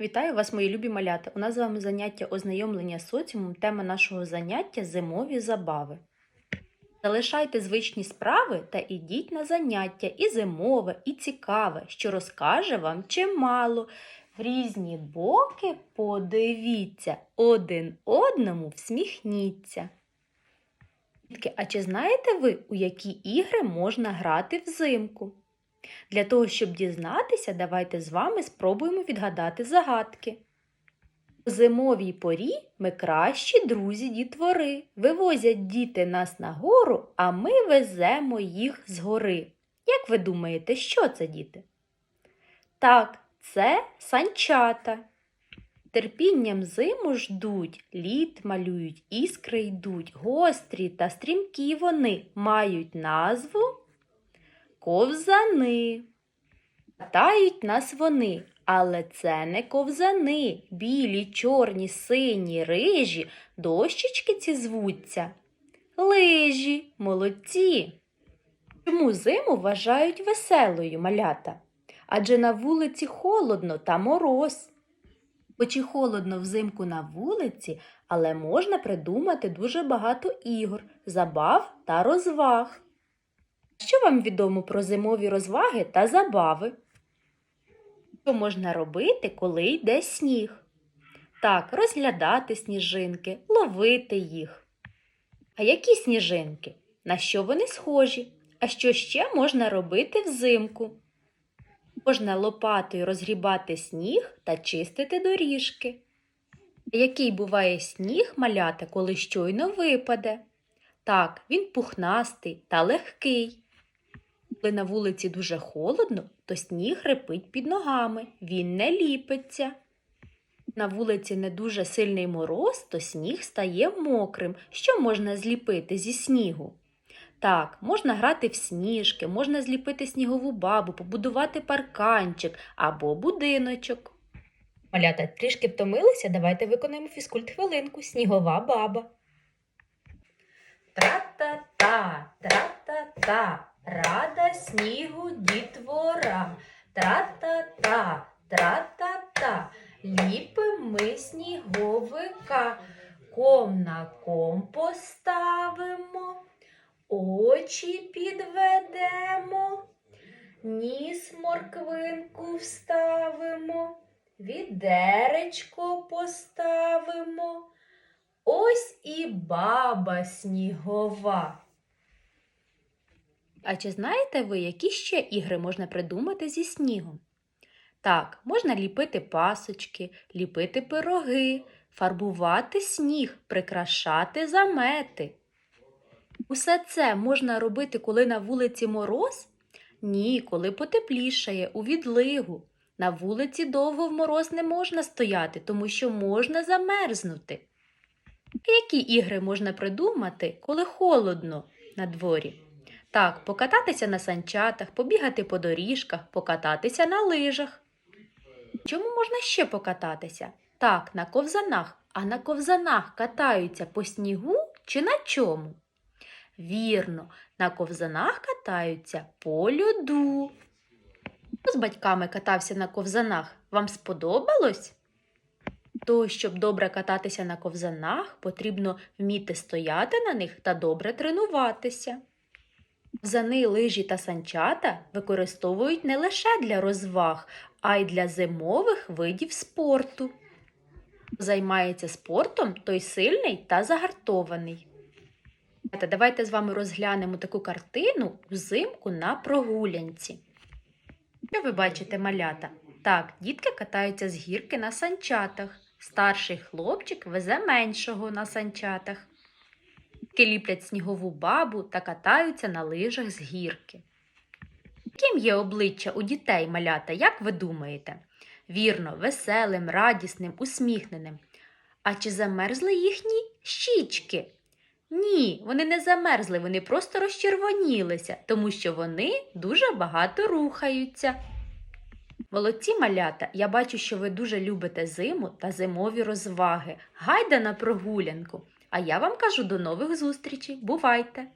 Вітаю вас, мої любі малята! У нас з вами заняття ознайомлення з соціумом. Тема нашого заняття зимові забави. Залишайте звичні справи та ідіть на заняття і зимове, і цікаве, що розкаже вам чимало. В різні боки подивіться, один одному всміхніться. А чи знаєте ви, у які ігри можна грати взимку? Для того, щоб дізнатися, давайте з вами спробуємо відгадати загадки. У зимовій порі ми кращі друзі дітвори. Вивозять діти нас на гору, а ми веземо їх згори. Як ви думаєте, що це діти? Так, це санчата. Терпінням зиму ждуть, лід малюють, іскри йдуть, гострі та стрімкі вони мають назву ковзани. Катають нас вони, але це не ковзани. Білі, чорні, сині, рижі, дощечки ці звуться. Лижі, молодці. Чому зиму вважають веселою малята? Адже на вулиці холодно та мороз. Хоч і холодно взимку на вулиці, але можна придумати дуже багато ігор, забав та розваг. Що вам відомо про зимові розваги та забави? Що можна робити, коли йде сніг? Так, розглядати сніжинки, ловити їх. А які сніжинки? На що вони схожі? А що ще можна робити взимку? Можна лопатою розгрібати сніг та чистити доріжки. Який буває сніг малята, коли щойно випаде? Так, він пухнастий та легкий. Коли на вулиці дуже холодно, то сніг репить під ногами, він не ліпиться. На вулиці не дуже сильний мороз, то сніг стає мокрим. Що можна зліпити зі снігу? Так, можна грати в сніжки, можна зліпити снігову бабу, побудувати парканчик або будиночок. Малята трішки втомилися, давайте виконаємо фізкульт хвилинку. Снігова баба. Тра-та-та, тра-та-та, рада снігу дітвора. Тра-та-та, тра-та-та, ліпим ми сніговика. Ком на ком поставимо, очі підведемо, ніс морквинку вставимо, відеречко поставимо. Ось і баба снігова. А чи знаєте ви, які ще ігри можна придумати зі снігом? Так, можна ліпити пасочки, ліпити пироги, фарбувати сніг, прикрашати замети. Усе це можна робити, коли на вулиці мороз? Ні, коли потеплішає, у відлигу. На вулиці довго в мороз не можна стояти, тому що можна замерзнути. Які ігри можна придумати, коли холодно на дворі? Так, покататися на санчатах, побігати по доріжках, покататися на лижах. Чому можна ще покататися? Так, на ковзанах. А на ковзанах катаються по снігу чи на чому? Вірно, на ковзанах катаються по льоду. З батьками катався на ковзанах? Вам сподобалось? То, щоб добре кататися на ковзанах, потрібно вміти стояти на них та добре тренуватися. Ковзани, лижі та санчата використовують не лише для розваг, а й для зимових видів спорту. Займається спортом той сильний та загартований. Давайте з вами розглянемо таку картину взимку на прогулянці. Що ви бачите, малята? Так, дітки катаються з гірки на санчатах. Старший хлопчик везе меншого на санчатах. Дітки ліплять снігову бабу та катаються на лижах з гірки. Яким є обличчя у дітей малята, як ви думаєте? Вірно, веселим, радісним, усміхненим. А чи замерзли їхні щічки? Ні, вони не замерзли, вони просто розчервонілися, тому що вони дуже багато рухаються. Молодці малята, я бачу, що ви дуже любите зиму та зимові розваги. Гайда на прогулянку. А я вам кажу до нових зустрічей. Бувайте!